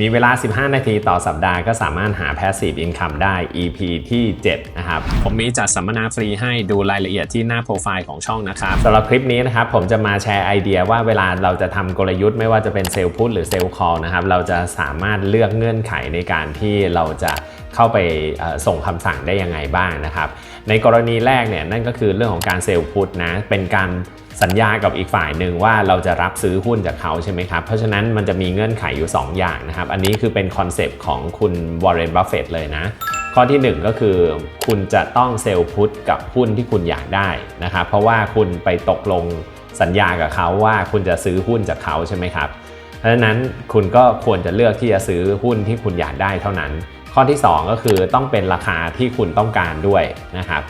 มีเวลา 15 นาทีต่อสัปดาห์ก็สามารถหา Passive Income ได้ EP ที่ 7 นะครับ ผมมีจัดสัมมนาฟรีให้ดูรายละเอียดที่หน้าโปรไฟล์ของช่องนะครับสำหรับคลิปนี้นะครับ ผมจะมาแชร์ไอเดียว่าเวลาเราจะทำกลยุทธ์ไม่ว่าจะเป็นเซลล์พุทหรือเซลล์คอลนะครับ เราจะสามารถเลือกเงื่อนไขในการที่เราจะเข้าไปเอ่อส่งคำสั่งได้ยังไงบ้างนะครับ ในกรณีแรกเนี่ยนั่นก็คือเรื่องของการเซลล์พุทนะเป็นการสัญญากับอีกฝ่ายหนึ่งว่าเราจะรับซื้อหุ้นจากเขาใช่ไหมครับ เพราะฉะนั้นมันจะมีเงื่อนไขอยู่ 2 อย่างนะครับ อันนี้คือเป็นคอนเซปต์ของคุณวอร์เรนบัฟเฟตเลยนะ ข้อทีหนึ่1 ก็คือ คุณจะต้องเซลล์พุทกับหุ้นที่คุณอยากได้นะครับ เพราะว่าคุณไปตกลงสัญญากับเขาว่าคุณจะซื้อหุ้นจากเขาใช่ไหมครับ เพราะฉะนั้นคุณก็ควรจะเลือกที่จะซื้อหุ้นที่คุณอยากได้เท่านั้น ข้อที่ 2 ก็คือต้องเป็นราคาที่คุณต้องการด้วยนะครับ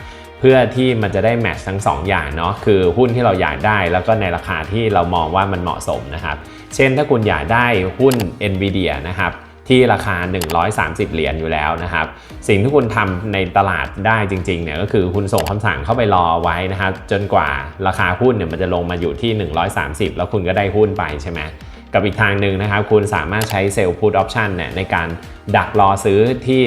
พื่อที่มันจะได้แมทช์ทั้ง 2 อย่างเนาะคือหุ้นที่เราอยากได้แล้วก็ในราคาที่เรามองว่ามันเหมาะสมนะครับ เช่นถ้าคุณอยากได้หุ้น NVIDIA นะครับที่ราคา 130 เหรียญอยู่แล้วนะครับ สิ่งที่คุณทำในตลาดได้จริงๆเนี่ยก็คือคุณส่งคำสั่งเข้าไปรอไว้นะครับจนกว่าราคาหุ้นเนี่ยมันจะลงมาอยู่ที่ 130 แล้วคุณก็ได้หุ้นไปใช่ไหม กับอีกทางหนึ่งนะครับ คุณสามารถใช้เซลล์พุทออปชันเนี่ยในการดักรอซื้อที่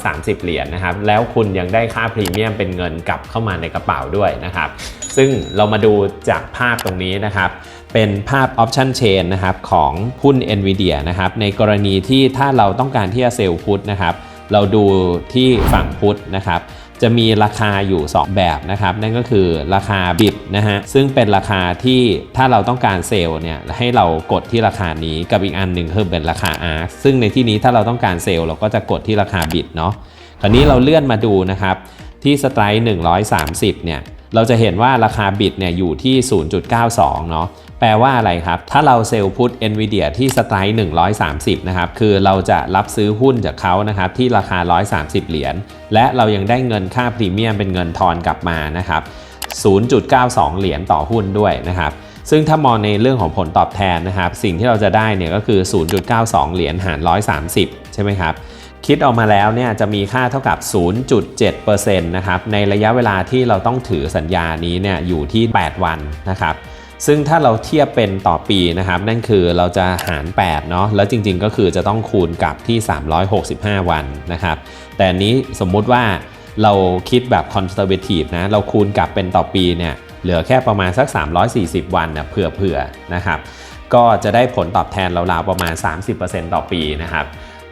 130 เหรียญนะครับ แล้วคุณยังได้ค่าพรีเมียมเป็นเงินกลับเข้ามาในกระเป๋าด้วยนะครับ ซึ่งเรามาดูจากภาพตรงนี้นะครับ เป็นภาพ Option Chain นะครับของหุ้น NVIDIA นะครับ ในกรณีที่ถ้าเราต้องการที่จะเซลล์พุทนะครับ เราดูที่ฝั่งพุทนะครับ จะมีราคาอยู่ 2 แบบนะครับ นั่นก็คือราคาบิดนะฮะซึ่งเป็นราคาที่ถ้าเราต้องการเซลล์เนี่ยให้เรากดที่ราคานี้กับอีกอันหนึ่งคือเป็นราคาอาร์ซึ่งในที่นี้ถ้าเราต้องการเซลล์เราก็จะกดที่ราคาบิดเนาะคราวนี้เราเลื่อนมาดูนะครับที่สไตร์130เนี่ย เราจะเห็นว่าราคาบิตเนี่ยอยู่ที่ 0.92 เนาะแปลว่าอะไรครับ ถ้าเราเซลล์พุท NVIDIA ที่สไตร์130 นะครับ คือเราจะรับซื้อหุ้นจากเขานะครับ ที่ราคา 130 เหรียญ และเรายังได้เงินค่าพรีเมียมเป็นเงินทอนกลับมานะครับ 0.92 เหรียญต่อหุ้นด้วยนะครับ ซึ่งถ้ามองในเรื่องของผลตอบแทนนะครับ สิ่งที่เราจะได้เนี่ยก็คือ 0.92 เหรียญหาร 130 ใช่ไหมครับ คิดออกมาแล้วเนี่ยจะมีค่าเท่ากับ 0.7%นะครับในระยะเวลาที่เราต้องถือสัญญานี้เนี่ยอยู่ที่ 8 วันนะครับซึ่งถ้าเราเทียบเป็นต่อปีนะครับ นั่นคือเราจะหาร8เนาะแล้วจริงๆก็คือจะต้องคูณกับที่ 365 วันนะครับแต่นี้สมมุติว่าเราคิดแบบ conservative นะเราคูณกับเป็นต่อปีเนี่ยเหลือแค่ประมาณสัก 340 วันนะเผื่อๆนะครับก็จะได้ผลตอบแทนราวๆประมาณ 30%ต่อปีนะครับ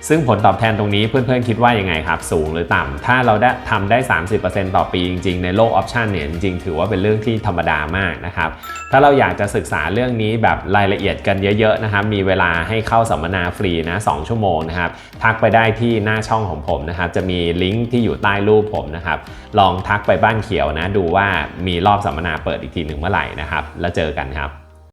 ซึ่งผลตอบแทนตรงนี้เพื่อนๆคิดว่ายังไงครับ สูงหรือต่ำ ถ้าเราได้ทำได้ 30%ต่อปีจริงๆ ในโลกออปชันเนี่ยจริงๆ ถือว่าเป็นเรื่องที่ธรรมดามากนะครับ ถ้าเราอยากจะศึกษาเรื่องนี้แบบรายละเอียดกันเยอะๆนะครับมีเวลาให้เข้าสัมมนาฟรีนะ2ชั่วโมงนะครับทักไปได้ที่หน้าช่องของผมนะครับจะมีลิงก์ที่อยู่ใต้รูปผมนะครับลองทักไปบ้านเขียวนะดูว่ามีรอบสัมมนาเปิดอีกทีหนึ่งเมื่อไหร่นะครับแล้วเจอกันครับ